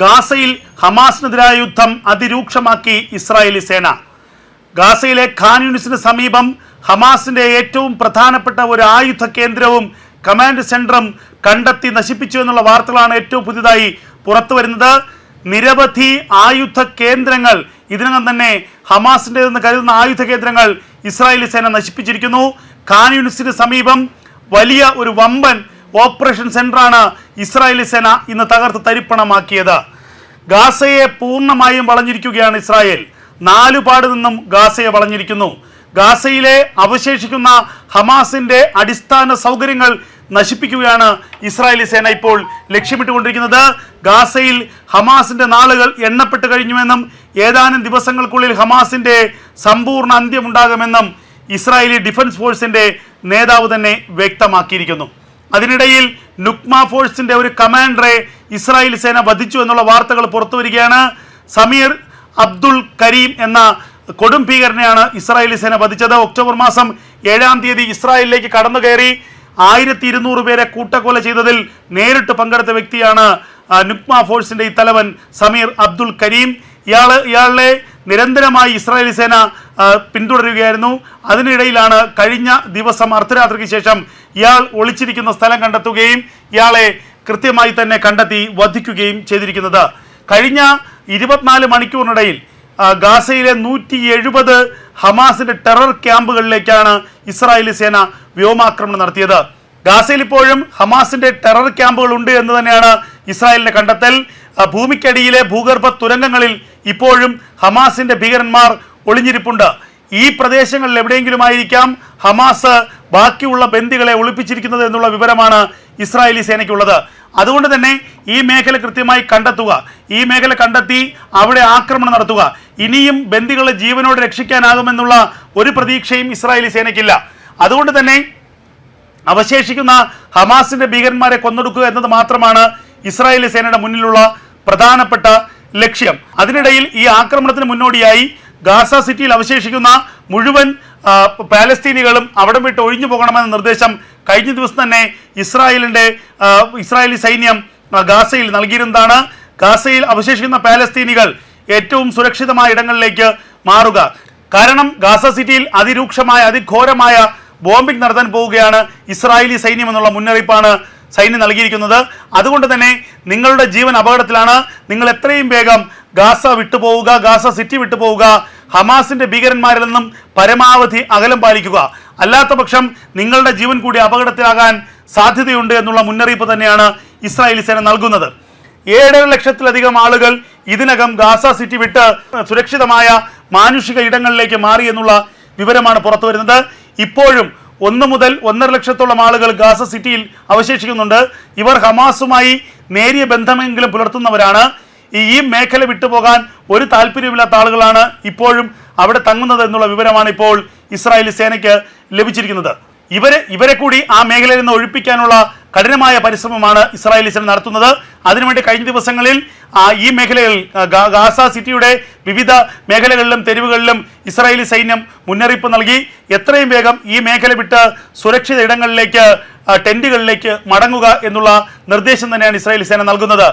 ഗാസയിൽ ഹമാസിനെതിരായ യുദ്ധം അതിരൂക്ഷമാക്കി ഇസ്രായേലി സേന. ഗാസയിലെ ഖാൻ യൂണിസിന് സമീപം ഹമാസിന്റെ ഏറ്റവും പ്രധാനപ്പെട്ട ഒരു ആയുധ കേന്ദ്രവും കമാൻഡ് സെന്ററും കണ്ടെത്തി നശിപ്പിച്ചു എന്നുള്ള വാർത്തകളാണ് ഏറ്റവും പുതിയതായി പുറത്തു വരുന്നത്. നിരവധി ആയുധ കേന്ദ്രങ്ങൾ ഇതിനകം തന്നെ ഹമാസിന്റെതെന്ന് കരുതുന്ന ആയുധ കേന്ദ്രങ്ങൾ ഇസ്രായേലി സേന നശിപ്പിച്ചിരിക്കുന്നു. ഖാൻ യൂണിസിന് സമീപം വലിയ ഒരു വമ്പൻ ഓപ്പറേഷൻ സെന്ററാണ് ഇസ്രായേലി സേന ഇന്ന് തകർത്ത് തരിപ്പണമാക്കിയത്. ഗാസയെ പൂർണമായും വളഞ്ഞിരിക്കുകയാണ് ഇസ്രായേൽ. നാലുപാട് നിന്നും ഗാസയെ വളഞ്ഞിരിക്കുന്നു. ഗാസയിലെ അവശേഷിക്കുന്ന ഹമാസിന്റെ അടിസ്ഥാന സൗകര്യങ്ങൾ നശിപ്പിക്കുകയാണ് ഇസ്രായേലി സേന ഇപ്പോൾ ലക്ഷ്യമിട്ടുകൊണ്ടിരിക്കുന്നത്. ഗാസയിൽ ഹമാസിന്റെ നാളുകൾ എണ്ണപ്പെട്ട് കഴിഞ്ഞുവെന്നും ഏതാനും ദിവസങ്ങൾക്കുള്ളിൽ ഹമാസിന്റെ സമ്പൂർണ അന്ത്യമുണ്ടാകുമെന്നും ഇസ്രായേലി ഡിഫൻസ് ഫോഴ്സിന്റെ നേതാവ് തന്നെ വ്യക്തമാക്കിയിരിക്കുന്നു. അതിനിടയിൽ നുക്മ ഫോഴ്സിന്റെ ഒരു കമാൻഡറെ ഇസ്രായേൽ സേന വധിച്ചു എന്നുള്ള വാർത്തകൾ പുറത്തു വരികയാണ്. സമീർ അബ്ദുൾ കരീം എന്ന കൊടും ഭീകരനെയാണ് ഇസ്രായേലി സേന വധിച്ചത്. ഒക്ടോബർ മാസം ഏഴാം തീയതി ഇസ്രായേലിലേക്ക് കടന്നു കയറി ആയിരത്തി ഇരുന്നൂറ് പേരെ കൂട്ടക്കൊല ചെയ്തതിൽ നേരിട്ട് പങ്കെടുത്ത വ്യക്തിയാണ് നുക്മ ഫോഴ്സിന്റെ ഈ തലവൻ സമീർ അബ്ദുൾ കരീം. ഇയാൾ ഇയാളെ നിരന്തരമായി ഇസ്രായേലി സേന പിന്തുടരുകയായിരുന്നു. അതിനിടയിലാണ് കഴിഞ്ഞ ദിവസം അർദ്ധരാത്രിക്ക് ശേഷം ഇയാൾ ഒളിച്ചിരിക്കുന്ന സ്ഥലം കണ്ടെത്തുകയും ഇയാളെ കൃത്യമായി തന്നെ കണ്ടെത്തി വധിക്കുകയും ചെയ്തിരിക്കുന്നത്. കഴിഞ്ഞ ഇരുപത്തിനാല് മണിക്കൂറിനിടയിൽ ഗാസയിലെ നൂറ്റി എഴുപത് ഹമാസിന്റെ ടെറർ ക്യാമ്പുകളിലേക്കാണ് ഇസ്രായേലി സേന വ്യോമാക്രമണം നടത്തിയത്. ഗാസയിൽ ഇപ്പോഴും ഹമാസിന്റെ ടെറർ ക്യാമ്പുകൾ ഉണ്ട് എന്ന് തന്നെയാണ് ഇസ്രായേലിന്റെ കണ്ടെത്തൽ. ഭൂമിക്കടിയിലെ ഭൂഗർഭ തുരങ്കങ്ങളിൽ ഇപ്പോഴും ഹമാസിന്റെ ഭീകരന്മാർ ഒളിഞ്ഞിരിപ്പുണ്ട്. ഈ പ്രദേശങ്ങളിൽ എവിടെയെങ്കിലും ആയിരിക്കാം ഹമാസ് ബാക്കിയുള്ള ബന്ദികളെ ഒളിപ്പിച്ചിരിക്കുന്നത് എന്നുള്ള വിവരമാണ് ഇസ്രായേലി സേനയ്ക്കുള്ളത്. അതുകൊണ്ട് തന്നെ ഈ മേഖല കൃത്യമായി കണ്ടെത്തുക. ഈ മേഖല കണ്ടെത്തി അവിടെ ആക്രമണം നടത്തുക. ഇനിയും ബന്ദികളെ ജീവനോടെ രക്ഷിക്കാനാകുമെന്നുള്ള ഒരു പ്രതീക്ഷയും ഇസ്രായേലി സേനയ്ക്കില്ല. അതുകൊണ്ട് തന്നെ അവശേഷിക്കുന്ന ഹമാസിന്റെ ഭീകരന്മാരെ കൊന്നൊടുക്കുക എന്നത് മാത്രമാണ് ഇസ്രായേലി സേനയുടെ മുന്നിലുള്ള പ്രധാനപ്പെട്ട ലക്ഷ്യം. അതിനിടയിൽ ഈ ആക്രമണത്തിന് മുന്നോടിയായി ഗാസ സിറ്റിയിൽ അവശേഷിക്കുന്ന മുഴുവൻ പാലസ്തീനികളും അവിടം വിട്ട് ഒഴിഞ്ഞു പോകണമെന്ന നിർദ്ദേശം കഴിഞ്ഞ ദിവസം തന്നെ ഇസ്രായേലിന്റെ ഇസ്രായേലി സൈന്യം ഗാസയിൽ നൽകിയിരുന്നതാണ്. ഗാസയിൽ അവശേഷിക്കുന്ന പാലസ്തീനികൾ ഏറ്റവും സുരക്ഷിതമായ ഇടങ്ങളിലേക്ക് മാറുക. കാരണം ഗാസ സിറ്റിയിൽ അതിരൂക്ഷമായ അതിഘോരമായ ബോംബിംഗ് നടത്താൻ പോവുകയാണ് ഇസ്രായേലി സൈന്യം എന്നുള്ള മുന്നറിയിപ്പാണ് സൈന്യം നൽകിയിരിക്കുന്നത്. അതുകൊണ്ട് തന്നെ നിങ്ങളുടെ ജീവൻ അപകടത്തിലാണ്. നിങ്ങൾ എത്രയും വേഗം ഗാസ വിട്ടുപോവുക ഗാസ സിറ്റി വിട്ടുപോവുക. ഹമാസിന്റെ ഭീകരന്മാരിൽ നിന്നും പരമാവധി അകലം പാലിക്കുക. അല്ലാത്ത പക്ഷം നിങ്ങളുടെ ജീവൻ കൂടി അപകടത്തിലാകാൻ സാധ്യതയുണ്ട് എന്നുള്ള മുന്നറിയിപ്പ് തന്നെയാണ് ഇസ്രായേലി സേന നൽകുന്നത്. ഏഴര ലക്ഷത്തിലധികം ആളുകൾ ഇതിനകം ഗാസ സിറ്റി വിട്ട് സുരക്ഷിതമായ മാനുഷിക ഇടങ്ങളിലേക്ക് മാറി എന്നുള്ള വിവരമാണ് പുറത്തു വരുന്നത് ഇപ്പോഴും ഒന്ന് മുതൽ ഒന്നര ലക്ഷത്തോളം ആളുകൾ ഗാസ സിറ്റിയിൽ അവശേഷിക്കുന്നുണ്ട്. ഇവർ ഹമാസുമായി നേരിയ ബന്ധമെങ്കിലും പുലർത്തുന്നവരാണ്. ഈ മേഖല വിട്ടുപോകാൻ ഒരു താല്പര്യമില്ലാത്ത ആളുകളാണ് ഇപ്പോഴും അവിടെ തങ്ങുന്നത് എന്നുള്ള വിവരമാണ് ഇപ്പോൾ ഇസ്രായേലി സേനയ്ക്ക് ലഭിച്ചിരിക്കുന്നത്. ഇവരെ ഇവരെ കൂടി ആ മേഖലയിൽ നിന്ന് ഒഴിപ്പിക്കാനുള്ള കഠിനമായ പരിശ്രമമാണ് ഇസ്രായേലി സേന നടത്തുന്നത്. അതിനുവേണ്ടി കഴിഞ്ഞ ദിവസങ്ങളിൽ ഈ മേഖലകളിൽ ഗാസ സിറ്റിയുടെ വിവിധ മേഖലകളിലും തെരുവുകളിലും ഇസ്രായേലി സൈന്യം മുന്നറിയിപ്പ് നൽകി. എത്രയും വേഗം ഈ മേഖല വിട്ട് സുരക്ഷിത ഇടങ്ങളിലേക്ക് ടെന്റുകളിലേക്ക് മടങ്ങുക എന്നുള്ള നിർദ്ദേശം തന്നെയാണ് ഇസ്രായേലി സേന നൽകുന്നത്.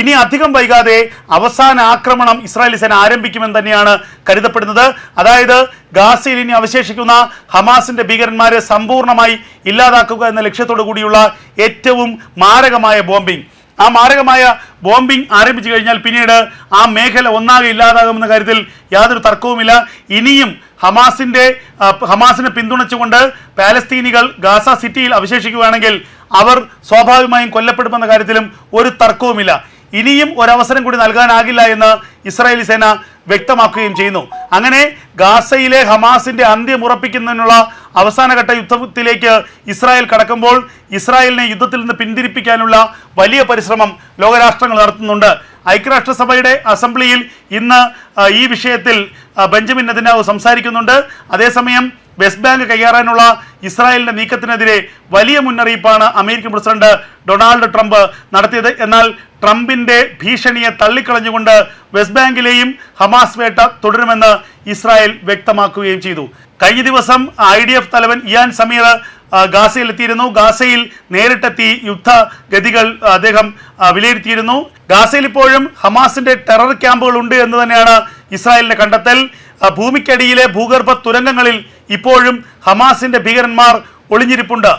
ഇനി അധികം വൈകാതെ അവസാന ആക്രമണം ഇസ്രായേലി സേന ആരംഭിക്കുമെന്ന് തന്നെയാണ് കരുതപ്പെടുന്നത്. അതായത് ഗാസയിൽ ഇനി അവശേഷിക്കുന്ന ഹമാസിന്റെ ഭീകരന്മാരെ സമ്പൂർണമായി ഇല്ലാതാക്കുക എന്ന ലക്ഷ്യത്തോടു കൂടിയുള്ള ഏറ്റവും മാരകമായ ബോംബിംഗ്. ആ മാരകമായ ബോംബിംഗ് ആരംഭിച്ചു കഴിഞ്ഞാൽ പിന്നീട് ആ മേഖല ഒന്നാകെ ഇല്ലാതാകുമെന്ന കാര്യത്തിൽ യാതൊരു തർക്കവുമില്ല. ഇനിയും ഹമാസിന്റെ ഹമാസിനെ പിന്തുണച്ചുകൊണ്ട് പാലസ്തീനികൾ ഗാസ സിറ്റിയിൽ അവശേഷിക്കുകയാണെങ്കിൽ അവർ സ്വാഭാവികമായും കൊല്ലപ്പെടുമെന്ന കാര്യത്തിലും ഒരു തർക്കവുമില്ല. ഇനിയും ഒരവസരം കൂടി നൽകാനാകില്ല എന്ന് ഇസ്രായേലി സേന വ്യക്തമാക്കുകയും ചെയ്യുന്നു. അങ്ങനെ ഗാസയിലെ ഹമാസിന്റെ അന്ത്യം ഉറപ്പിക്കുന്നതിനുള്ള അവസാനഘട്ട യുദ്ധത്തിലേക്ക് ഇസ്രായേൽ കടക്കുമ്പോൾ ഇസ്രായേലിനെ യുദ്ധത്തിൽ നിന്ന് പിന്തിരിപ്പിക്കാനുള്ള വലിയ പരിശ്രമം ലോകരാഷ്ട്രങ്ങൾ നടത്തുന്നുണ്ട്. ഐക്യരാഷ്ട്രസഭയുടെ അസംബ്ലിയിൽ ഇന്ന് ഈ വിഷയത്തിൽ ബെഞ്ചമിൻ നെതിനാവ് സംസാരിക്കുന്നുണ്ട്. അതേസമയം വെസ്റ്റ് ബാങ്ക് കൈയാറാനുള്ള ഇസ്രായേലിന്റെ നീക്കത്തിനെതിരെ വലിയ മുന്നറിയിപ്പാണ് അമേരിക്കൻ പ്രസിഡന്റ് ഡൊണാൾഡ് ട്രംപ് നടത്തിയത്. എന്നാൽ ട്രംപിന്റെ ഭീഷണിയെ തള്ളിക്കളഞ്ഞുകൊണ്ട് വെസ്റ്റ് ബാങ്കിലെയും ഹമാസ് വേട്ട തുടരുമെന്ന് ഇസ്രായേൽ വ്യക്തമാക്കുകയും ചെയ്തു. കഴിഞ്ഞ ദിവസം ഐ ഡി എഫ് തലവൻ ഇയാൻ സമീർ ഗാസയിൽ എത്തിയിരുന്നു ഗാസയിൽ നേരിട്ടെത്തി യുദ്ധഗതികൾ അദ്ദേഹം വിലയിരുത്തിയിരുന്നു. ഗാസയിൽ ഇപ്പോഴും ഹമാസിന്റെ ടെറർ ക്യാമ്പുകൾ ഉണ്ട് എന്ന് തന്നെയാണ് ഇസ്രായേലിന്റെ കണ്ടെത്തൽ. ഭൂമിക്കടിയിലെ ഭൂഗർഭ തുരങ്കങ്ങളിൽ ഇപ്പോഴും ഹമാസിന്റെ ഭീകരന്മാർ ഒളിഞ്ഞിരിപ്പുണ്ട്.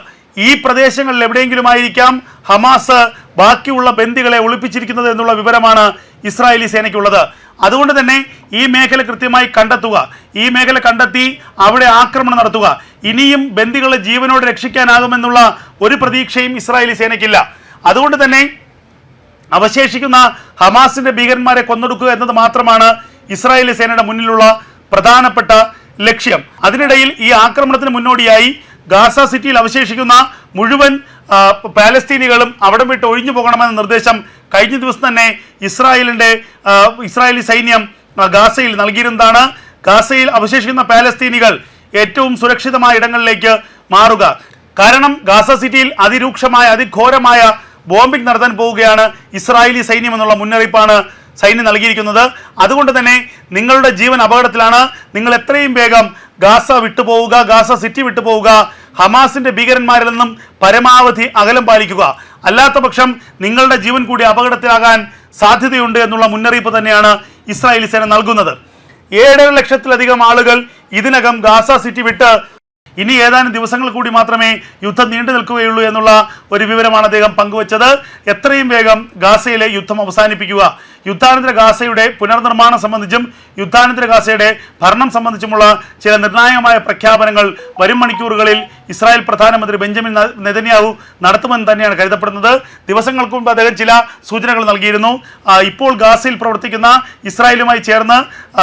ഈ പ്രദേശങ്ങളിൽ എവിടെയെങ്കിലും ആയിരിക്കാം ഹമാസ് ബാക്കിയുള്ള ബന്ദികളെ ഒളിപ്പിച്ചിരിക്കുന്നത് എന്നുള്ള വിവരമാണ് ഇസ്രായേലി സേനയ്ക്കുള്ളത്. അതുകൊണ്ട് തന്നെ ഈ മേഖല കൃത്യമായി കണ്ടെത്തുക. ഈ മേഖല കണ്ടെത്തി അവിടെ ആക്രമണം നടത്തുക. ഇനിയും ബന്ദികളെ ജീവനോട് രക്ഷിക്കാനാകുമെന്നുള്ള ഒരു പ്രതീക്ഷയും ഇസ്രായേലി സേനയ്ക്കില്ല. അതുകൊണ്ട് തന്നെ അവശേഷിക്കുന്ന ഹമാസിന്റെ ഭീകരന്മാരെ കൊന്നൊടുക്കുക എന്നത് മാത്രമാണ് ഇസ്രായേലി സേനയുടെ മുന്നിലുള്ള പ്രധാനപ്പെട്ട ലക്ഷ്യം. അതിനിടയിൽ ഈ ആക്രമണത്തിന് മുന്നോടിയായി ഗാസ സിറ്റിയിൽ അവശേഷിക്കുന്ന മുഴുവൻ പാലസ്തീനികളും അവിടെ വിട്ട് ഒഴിഞ്ഞു പോകണമെന്ന നിർദ്ദേശം കഴിഞ്ഞ ദിവസം തന്നെ ഇസ്രായേലിന്റെ ഇസ്രായേലി സൈന്യം ഗാസയിൽ നൽകിയിരുന്നതാണ്. ഗാസയിൽ അവശേഷിക്കുന്ന പാലസ്തീനികൾ ഏറ്റവും സുരക്ഷിതമായ ഇടങ്ങളിലേക്ക് മാറുക. കാരണം ഗാസ സിറ്റിയിൽ അതിരൂക്ഷമായ അതിഘോരമായ ബോംബിംഗ് നടത്താൻ പോവുകയാണ് ഇസ്രായേലി സൈന്യം എന്നുള്ള മുന്നറിയിപ്പാണ് സൈന്യം നൽകിയിരിക്കുന്നത്. അതുകൊണ്ട് തന്നെ നിങ്ങളുടെ ജീവൻ അപകടത്തിലാണ്. നിങ്ങൾ എത്രയും വേഗം ഗാസ വിട്ടുപോവുക ഗാസ സിറ്റി വിട്ടുപോവുക. ഹമാസിന്റെ ഭീകരന്മാരിൽ നിന്നും പരമാവധി അകലം പാലിക്കുക. അല്ലാത്ത പക്ഷം നിങ്ങളുടെ ജീവൻ കൂടി അപകടത്തിലാകാൻ സാധ്യതയുണ്ട് എന്നുള്ള മുന്നറിയിപ്പ് തന്നെയാണ് ഇസ്രായേലി സേന നൽകുന്നത്. ഏഴര ലക്ഷത്തിലധികം ആളുകൾ ഇതിനകം ഗാസ സിറ്റി വിട്ട് ഇനി ഏതാനും ദിവസങ്ങൾ കൂടി മാത്രമേ യുദ്ധം നീണ്ടു നിൽക്കുകയുള്ളൂ എന്നുള്ള ഒരു വിവരമാണ് അദ്ദേഹം പങ്കുവച്ചത്. എത്രയും വേഗം ഗാസയിലെ യുദ്ധം അവസാനിപ്പിക്കുക. യുദ്ധാനന്തര ഗാസയുടെ പുനർനിർമ്മാണം സംബന്ധിച്ചും യുദ്ധാനന്തര ഗാസയുടെ ഭരണം സംബന്ധിച്ചുമുള്ള ചില നിർണായകമായ പ്രഖ്യാപനങ്ങൾ വരും മണിക്കൂറുകളിൽ ഇസ്രായേൽ പ്രധാനമന്ത്രി ബെഞ്ചമിൻ നെതന്യാഹു നടത്തുമെന്ന് തന്നെയാണ് കരുതപ്പെടുന്നത്. ദിവസങ്ങൾക്ക് മുമ്പ് അദ്ദേഹം ചില സൂചനകൾ നൽകിയിരുന്നു. ഇപ്പോൾ ഗാസയിൽ പ്രവർത്തിക്കുന്ന ഇസ്രായേലുമായി ചേർന്ന്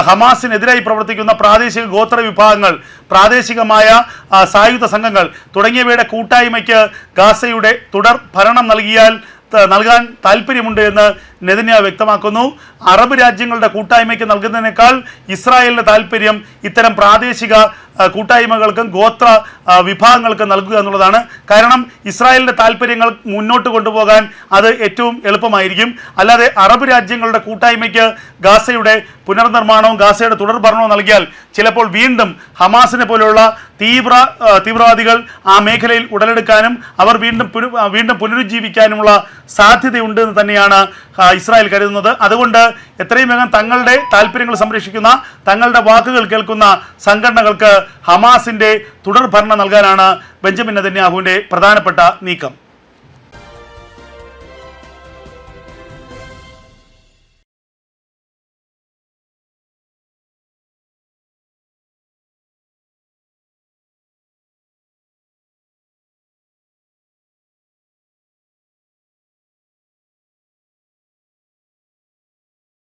ഹമാസിനെതിരായി പ്രവർത്തിക്കുന്ന പ്രാദേശിക ഗോത്ര വിഭാഗങ്ങൾ പ്രാദേശികമായ സായുധ സംഘങ്ങൾ തുടങ്ങിയവയുടെ കൂട്ടായ്മയ്ക്ക് ഗാസയുടെ തുടർ ഭരണം നൽകിയാൽ നൽകാൻ താല്പര്യമുണ്ട് എന്ന് നെതന്യാഹു വ്യക്തമാക്കുന്നു. അറബ് രാജ്യങ്ങളുടെ കൂട്ടായ്മയ്ക്ക് നൽകുന്നതിനേക്കാൾ ഇസ്രായേലിന്റെ താല്പര്യം ഇത്തരം പ്രാദേശിക കൂട്ടായ്മകൾക്കും ഗോത്ര വിഭാഗങ്ങൾക്കും നൽകുക എന്നുള്ളതാണ്. കാരണം ഇസ്രായേലിന്റെ താല്പര്യങ്ങൾ മുന്നോട്ട് കൊണ്ടുപോകാൻ അത് ഏറ്റവും എളുപ്പമായിരിക്കും. അല്ലാതെ അറബ് രാജ്യങ്ങളുടെ കൂട്ടായ്മയ്ക്ക് ഗാസയുടെ പുനർനിർമ്മാണവും ഗാസയുടെ തുടർഭരണവും നൽകിയാൽ ചിലപ്പോൾ വീണ്ടും ഹമാസിനെ പോലെയുള്ള തീവ്ര തീവ്രവാദികൾ ആ മേഖലയിൽ ഉടലെടുക്കാനും അവർ വീണ്ടും വീണ്ടും പുനരുജ്ജീവിക്കാനുമുള്ള സാധ്യതയുണ്ട് എന്ന് തന്നെയാണ് ഇസ്രായേൽ കരുതുന്നത്. അതുകൊണ്ട് എത്രയും വേഗം തങ്ങളുടെ താല്പര്യങ്ങൾ സംരക്ഷിക്കുന്ന തങ്ങളുടെ വാക്കുകൾ കേൾക്കുന്ന സംഘടനകൾക്ക് ഹമാസിന്റെ തുടർ ഭരണം നൽകാനാണ് ബെഞ്ചമിൻ നെതന്യാഹുവിന്റെ പ്രധാനപ്പെട്ട നീക്കം.